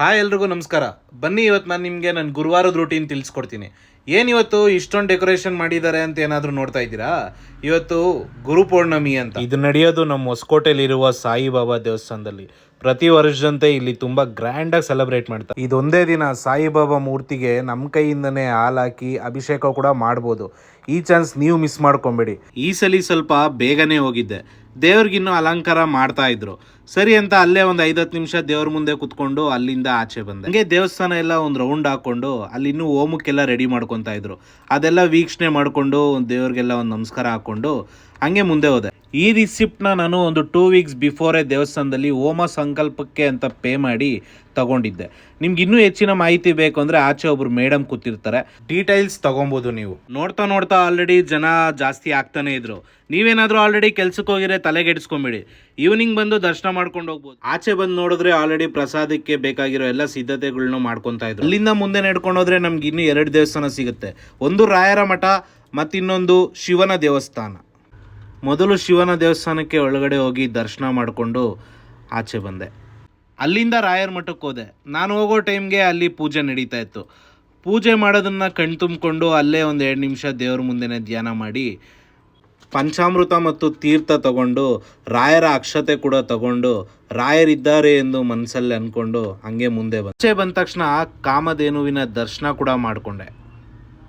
Hi ಎಲ್ರಿಗೂ ನಮಸ್ಕಾರ. ಬನ್ನಿ ಇವತ್ತು ನಾನು ನಿಮಗೆ ನನ್ನ ಗುರುವಾರದ ರೂಟೀನ್ ತಿಳಿಸ್ಕೊಡ್ತೀನಿ. ಏನು ಇವತ್ತು ಇಷ್ಟೊಂದು ಡೆಕೋರೇಷನ್ ಮಾಡಿದ್ದಾರೆ ಅಂತ ಏನಾದರೂ ನೋಡ್ತಾ ಇದ್ದೀರಾ? ಇವತ್ತು ಗುರು ಪೌರ್ಣಮಿ ಅಂತ. ಇದು ನಡೆಯೋದು ನಮ್ಮ ಹೊಸಕೋಟೆಯಲ್ಲಿರುವ ಸಾಯಿಬಾಬಾ ದೇವಸ್ಥಾನದಲ್ಲಿ. ಪ್ರತಿ ವರ್ಷದಂತೆ ಇಲ್ಲಿ ತುಂಬ ಗ್ರ್ಯಾಂಡಾಗಿ ಸೆಲೆಬ್ರೇಟ್ ಮಾಡ್ತಾರೆ. ಇದೊಂದೇ ದಿನ ಸಾಯಿಬಾಬಾ ಮೂರ್ತಿಗೆ ನಮ್ಮ ಕೈಯಿಂದನೇ ಹಾಲಾಕಿ ಹಾಕಿ ಅಭಿಷೇಕ ಕೂಡ ಮಾಡ್ಬೋದು. ಈ ಚಾನ್ಸ್ ನೀವು ಮಿಸ್ ಮಾಡ್ಕೊಬೇಡಿ. ಈ ಸಲ ಸ್ವಲ್ಪ ಬೇಗನೆ ಹೋಗಿದ್ದೆ. ದೇವ್ರಿಗಿನ್ನೂ ಅಲಂಕಾರ ಮಾಡ್ತಾ ಇದ್ರು. ಸರಿ ಅಂತ ಅಲ್ಲೇ ಒಂದು ಐದತ್ತು ನಿಮಿಷ ದೇವ್ರ ಮುಂದೆ ಕುತ್ಕೊಂಡು ಅಲ್ಲಿಂದ ಆಚೆ ಬಂದೆ. ಹಂಗೆ ದೇವಸ್ಥಾನ ಎಲ್ಲ ಒಂದು ರೌಂಡ್ ಹಾಕೊಂಡು ಅಲ್ಲಿ ಇನ್ನೂ ಹೋಮಕ್ಕೆಲ್ಲ ರೆಡಿ ಮಾಡ್ಕೊತಾ ಇದ್ರು. ಅದೆಲ್ಲ ವೀಕ್ಷಣೆ ಮಾಡ್ಕೊಂಡು ದೇವ್ರಿಗೆಲ್ಲ ಒಂದು ನಮಸ್ಕಾರ ಹಾಕೊಂಡು ಹಂಗೆ ಮುಂದೆ ಹೋದೆ. ಈ ರಿಸಿಪ್ಟ್ನ ನಾನು ಒಂದು ಟೂ ವೀಕ್ಸ್ ಬಿಫೋರೇ ದೇವಸ್ಥಾನದಲ್ಲಿ ಹೋಮ ಸಂಕಲ್ಪಕ್ಕೆ ಅಂತ ಪೇ ಮಾಡಿ ತಗೊಂಡಿದ್ದೆ. ನಿಮ್ಗೆ ಇನ್ನೂ ಹೆಚ್ಚಿನ ಮಾಹಿತಿ ಬೇಕು ಅಂದರೆ ಆಚೆ ಒಬ್ರು ಮೇಡಮ್ ಕೂತಿರ್ತಾರೆ. ಡೀಟೈಲ್ಸ್ ತೊಗೊಬೋದು ನೀವು. ನೋಡ್ತಾ ನೋಡ್ತಾ ಆಲ್ರೆಡಿ ಜನ ಜಾಸ್ತಿ ಆಗ್ತಾನೆ ಇದ್ರು. ನೀವೇನಾದರೂ ಆಲ್ರೆಡಿ ಕೆಲ್ಸಕ್ಕೆ ಹೋಗಿದ್ರೆ ತಲೆಗೆಡಿಸ್ಕೊಂಬೇಡಿ. ಈವ್ನಿಂಗ್ ಬಂದು ದರ್ಶನ ಮಾಡ್ಕೊಂಡು ಹೋಗ್ಬೋದು. ಆಚೆ ಬಂದು ನೋಡಿದ್ರೆ ಆಲ್ರೆಡಿ ಪ್ರಸಾದಕ್ಕೆ ಬೇಕಾಗಿರೋ ಎಲ್ಲ ಸಿದ್ಧತೆಗಳನ್ನೂ ಮಾಡ್ಕೊತಾ ಇದ್ರು. ಅಲ್ಲಿಂದ ಮುಂದೆ ನಡ್ಕೊಂಡು ಹೋದ್ರೆ ನಮ್ಗೆ ಇನ್ನೂ ಎರಡು ದೇವಸ್ಥಾನ ಸಿಗುತ್ತೆ. ಒಂದು ರಾಯರ ಮಠ ಮತ್ತಿನ್ನೊಂದು ಶಿವನ ದೇವಸ್ಥಾನ. ಮೊದಲು ಶಿವನ ದೇವಸ್ಥಾನಕ್ಕೆ ಒಳಗಡೆ ಹೋಗಿ ದರ್ಶನ ಮಾಡಿಕೊಂಡು ಆಚೆ ಬಂದೆ. ಅಲ್ಲಿಂದ ರಾಯರ ಮಠಕ್ಕೆ ಹೋದೆ. ನಾನು ಹೋಗೋ ಟೈಮ್ಗೆ ಅಲ್ಲಿ ಪೂಜೆ ನಡೀತಾ ಇತ್ತು. ಪೂಜೆ ಮಾಡೋದನ್ನು ಕಣ್ ತುಂಬಿಕೊಂಡು ಅಲ್ಲೇ ಒಂದು ಎರಡು ನಿಮಿಷ ದೇವ್ರ ಮುಂದೆನೇ ಧ್ಯಾನ ಮಾಡಿ ಪಂಚಾಮೃತ ಮತ್ತು ತೀರ್ಥ ತಗೊಂಡು ರಾಯರ ಅಕ್ಷತೆ ಕೂಡ ತಗೊಂಡು ರಾಯರಿದ್ದಾರೆ ಎಂದು ಮನಸ್ಸಲ್ಲಿ ಅಂದ್ಕೊಂಡು ಹಂಗೆ ಮುಂದೆ ಬಂದೆ. ಬಂದ ತಕ್ಷಣ ಕಾಮಧೇನುವಿನ ದರ್ಶನ ಕೂಡ ಮಾಡಿಕೊಂಡೆ.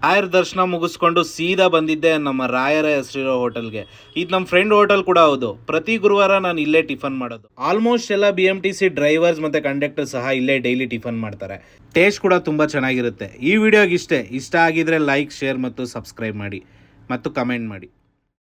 ರಾಯರ ದರ್ಶನ ಮುಗಿಸ್ಕೊಂಡು ಸೀದಾ ಬಂದಿದ್ದೆ ನಮ್ಮ ರಾಯರ ಹೆಸರಿರೋ ಹೋಟೆಲ್ಗೆ. ಇದು ನಮ್ಮ ಫ್ರೆಂಡ್ ಹೋಟೆಲ್ ಕೂಡ ಹೌದು. ಪ್ರತಿ ಗುರುವಾರ ನಾನು ಇಲ್ಲೇ ಟಿಫನ್ ಮಾಡೋದು. ಆಲ್ಮೋಸ್ಟ್ ಎಲ್ಲ B M T C drivers ಮತ್ತು ಕಂಡಕ್ಟರ್ ಸಹ ಇಲ್ಲೇ ಡೈಲಿ ಟಿಫನ್ ಮಾಡ್ತಾರೆ. ಟೇಸ್ಟ್ ಕೂಡ ತುಂಬ ಚೆನ್ನಾಗಿರುತ್ತೆ. ಈ ವಿಡಿಯೋಗಿಷ್ಟೇ ಇಷ್ಟ ಆಗಿದ್ರೆ ಲೈಕ್ ಶೇರ್ ಮತ್ತು ಸಬ್ಸ್ಕ್ರೈಬ್ ಮಾಡಿ. ಮತ್ತು ಕಮೆಂಟ್ ಮಾಡಿ.